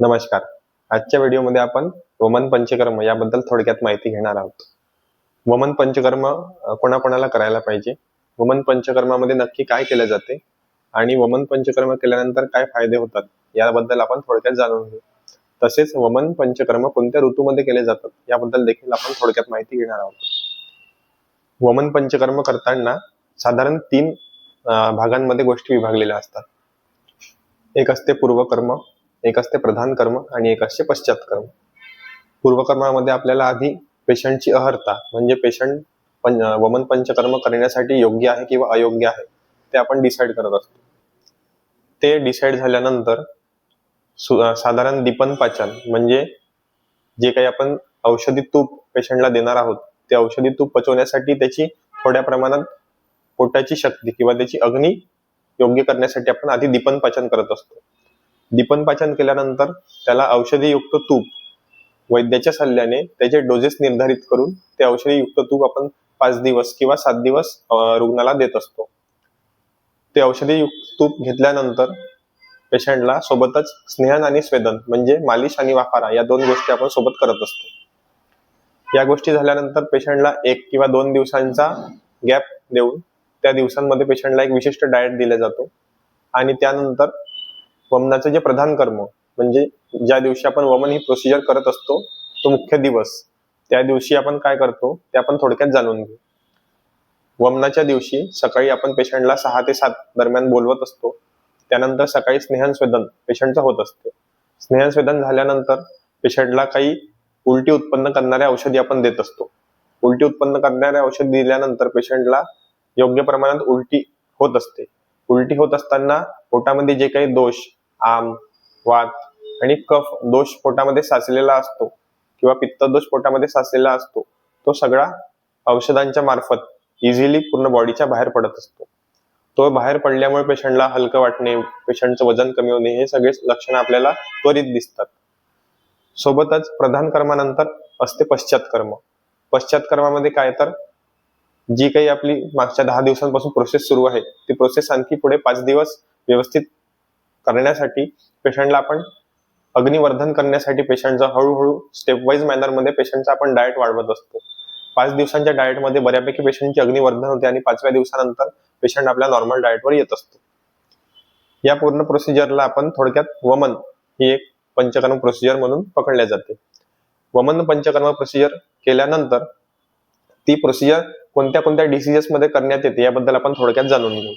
नमस्कार. आजच्या व्हिडिओमध्ये आपण वमन पंचकर्म याबद्दल थोडक्यात माहिती घेणार आहोत. वमन पंचकर्म कोणाकोणाला करायला पाहिजे? वमन पंचकर्मामध्ये नक्की काय केले जाते? आणि वमन पंचकर्म केल्यानंतर काय फायदे होतात? याबद्दल आपण थोडक्यात जाणून घेऊ. तसेच वमन पंचकर्म कोणत्या ऋतूमध्ये केले जातात? याबद्दल देखील आपण थोडक्यात माहिती घेणार आहोत. वमन पंचकर्म करताना साधारण तीन भागांमध्ये गोष्टी विभागलेल्या असतात. एक असते पूर्वकर्म एक असते प्रधान कर्म आणि एक असते पश्चात कर्म. पूर्वकर्मामध्ये आपल्याला आधी पेशंटची अहर्ता म्हणजे पेशंट पं वमन पंचकर्म करण्यासाठी योग्य आहे किंवा अयोग्य आहे ते आपण डिसाईड करत असतो. ते डिसाईड झाल्यानंतर सु- साधारण दीपन पाचन म्हणजे जे काही आपण औषधी तूप पेशंटला देणार आहोत ते औषधी तूप पचवण्यासाठी त्याची थोड्या प्रमाणात पोटाची शक्ती किंवा त्याची अग्नी योग्य करण्यासाठी आपण आधी दीपन पाचन करत असतो. दीपन पाचन केल्यानंतर त्याला औषधीयुक्त तूप वैद्याच्या सल्ल्याने त्याचे डोजेस निर्धारित करून ते औषधीयुक्त तूप आपण पाच दिवस किंवा सात दिवस रुग्णाला देत असतो. ते औषधीयुक्त तूप घेतल्यानंतर पेशंटला सोबतच स्नेहन आणि स्वेदन म्हणजे मालिश आणि वाफारा या दोन गोष्टी आपण सोबत करत असतो. या गोष्टी झाल्यानंतर पेशंटला एक किंवा दोन दिवसांचा गॅप देऊन त्या दिवसांमध्ये पेशंटला एक विशिष्ट डाएट दिला जातो. आणि त्यानंतर वमनाचे जे प्रधान कर्म म्हणजे ज्या दिवशी आपण वमन ही प्रोसिजर करत असतो तो मुख्य दिवस. त्या दिवशी आपण काय करतो ते आपण थोडक्यात जाणून घेऊ. वमनाच्या दिवशी सकाळी आपण पेशंटला सहा ते सात दरम्यान बोलवत असतो. त्यानंतर सकाळी स्नेहनस्वेदन पेशंटचं होत असते. स्नेहनस्वेदन झाल्यानंतर पेशंटला काही उलटी उत्पन्न करणाऱ्या औषधी आपण देत असतो. उलटी उत्पन्न करणाऱ्या औषध दिल्यानंतर पेशंटला योग्य प्रमाणात उलटी होत असते. उलटी होत असताना पोटामध्ये जे काही दोष आम वात आणि कफ दोष पोटामध्ये साचलेला असतो किंवा पित्त दोष पोटामध्ये साचलेला असतो. तो सगळा औषधांच्या मार्फत इझिली पूर्ण बॉडीच्या बाहेर पडत असतो. तो बाहेर पडल्यामुळे पेशंटला हलकं वाटणे पेशंटचं वजन कमी होणे हे सगळे लक्षणं आपल्याला त्वरित दिसतात. सोबतच प्रधान कर्मानंतर असते पश्चात कर्म. पश्चात कर्मामध्ये काय तर जी काही आपली मागच्या दहा दिवसांपासून प्रोसेस सुरू आहे ती प्रोसेस आणखी पुढे पाच दिवस व्यवस्थित करण्यासाठी पेशंटला आपण अग्निवर्धन करण्यासाठी पेशंटचा हळूहळू स्टेप वाईज मॅनरमध्ये पेशंटचा आपण डाएट वाढवत असतो. पाच दिवसांच्या डाएटमध्ये बऱ्यापैकी पेशंटची अग्निवर्धन होते आणि पाचव्या दिवसानंतर पेशंट आपल्या नॉर्मल डाएटवर येत असतो. या पूर्ण प्रोसिजरला आपण थोडक्यात वमन ही एक पंचकर्म प्रोसिजर म्हणून पकडल्या जाते. वमन पंचकर्म प्रोसिजर केल्यानंतर ती प्रोसिजर कोणत्या कोणत्या डिसिजेसमध्ये करण्यात येते याबद्दल आपण थोडक्यात जाणून घेऊ.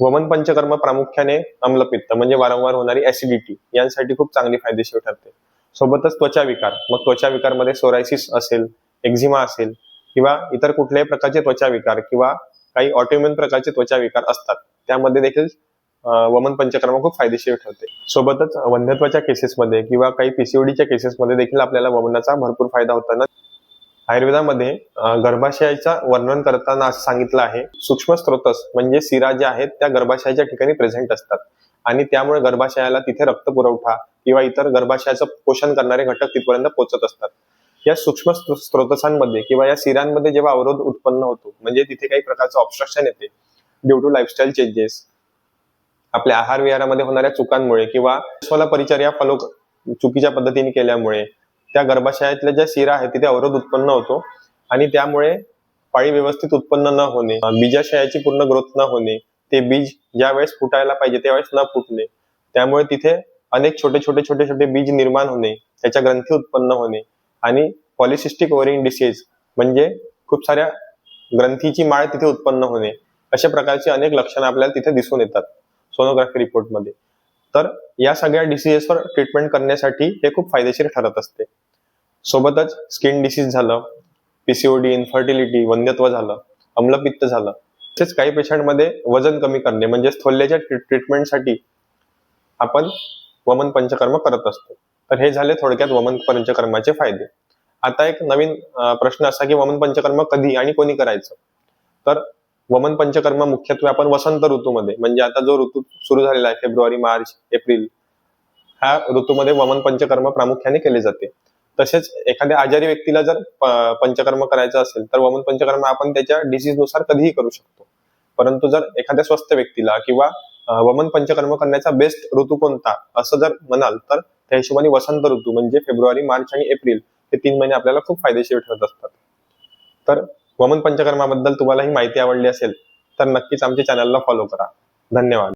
वमन पंचकर्म प्रामुख्याने अम्लपित्त म्हणजे वारंवार होणारी ऍसिडिटी यांसाठी खूप चांगली फायदेशीर ठरते. सोबतच त्वचा विकार. मग त्वचा विकारमध्ये सोरायसिस असेल एक्झिमा असेल किंवा इतर कुठल्याही प्रकारचे त्वचा विकार किंवा काही ऑटोम्युन प्रकारचे त्वचा विकार असतात त्यामध्ये देखील वमन पंचकर्म खूप फायदेशीर ठरते. सोबतच वंध्यत्वाच्या केसेसमध्ये किंवा काही पीसीओडीच्या केसेसमध्ये देखील आपल्याला वमनाचा भरपूर फायदा होताना आयुर्वेदामध्ये गर्भाशयाचा वर्णन करताना असं सांगितलं आहे सूक्ष्म स्त्रोतस म्हणजे सिरा ज्या आहेत त्या गर्भाशयाच्या ठिकाणी प्रेझेंट असतात. आणि त्यामुळे गर्भाशयाला तिथे रक्त पुरवठा किंवा इतर गर्भाशयाचं पोषण करणारे घटक तिथपर्यंत पोहोचत असतात. या सूक्ष्म स्त्रोतसांमध्ये किंवा या सिरांमध्ये जेव्हा अवरोध उत्पन्न होतो म्हणजे तिथे काही प्रकारचं ऑब्स्ट्रक्शन येते ड्यू टू लाईफस्टाईल चेंजेस आपल्या आहार विहारामध्ये होणाऱ्या चुकांमुळे किंवा स्वला परिचर्या फॉलो चुकीच्या पद्धतीने केल्यामुळे त्या गर्भाशयातल्या ज्या शिरा आहेत तिथे अवरोध उत्पन्न होतो. आणि त्यामुळे पाळी व्यवस्थित उत्पन्न न होणे बीजाशयाची पूर्ण ग्रोथ न होणे ते बीज ज्या वेळेस फुटायला पाहिजे त्यावेळेस न फुटणे. त्यामुळे तिथे अनेक छोटे छोटे छोटे छोटे बीज निर्माण होणे त्याच्या ग्रंथी उत्पन्न होणे. आणि पॉलिसिस्टिक ओरिंग डिसीज म्हणजे खूप साऱ्या ग्रंथीची माळ तिथे उत्पन्न होणे. अशा प्रकारची अनेक लक्षणं आपल्याला तिथे दिसून येतात सोनोग्राफी रिपोर्टमध्ये तर या सगळ्या डिसीजेसवर ट्रीटमेंट करण्यासाठी हे खूप फायदेशीर ठरत असते. सोबतच स्किन डिसीज झालं पीसीओडी इन्फर्टिलिटी वन्यत्व झालं अम्लपित्त झालं. तसेच काही पेशंटमध्ये वजन कमी करणे म्हणजे स्थोल्याच्या ट्रीटमेंटसाठी आपण वमन पंचकर्म करत असतो. तर हे झाले थोडक्यात वमन पंचकर्माचे फायदे. आता एक नवीन प्रश्न असा की वमन पंचकर्म कधी आणि कोणी करायचं? तर वमन पंचकर्म मुख्यत्वे आपण वसंत ऋतूमध्ये म्हणजे आता जो ऋतू सुरू झालेला आहे फेब्रुवारी मार्च एप्रिल ह्या ऋतूमध्ये वमन पंचकर्म प्रामुख्याने केले जाते. तसेच एखाद्या आजारी व्यक्तीला जर पंचकर्म करायचं असेल तर वमन पंचकर्म आपण त्याच्या डिसीजनुसार कधीही करू शकतो. परंतु जर एखाद्या स्वस्थ व्यक्तीला किंवा वमन पंचकर्म करण्याचा बेस्ट ऋतू कोणता असं जर म्हणाल तर त्या हिशोबाने वसंत ऋतू म्हणजे फेब्रुवारी मार्च आणि एप्रिल हे तीन महिने आपल्याला खूप फायदेशीर ठरत असतात. तर वमन पंचकर्माबद्दल तुम्हाला ही माहिती आवडली असेल तर नक्कीच आमच्या चॅनलला फॉलो करा. धन्यवाद.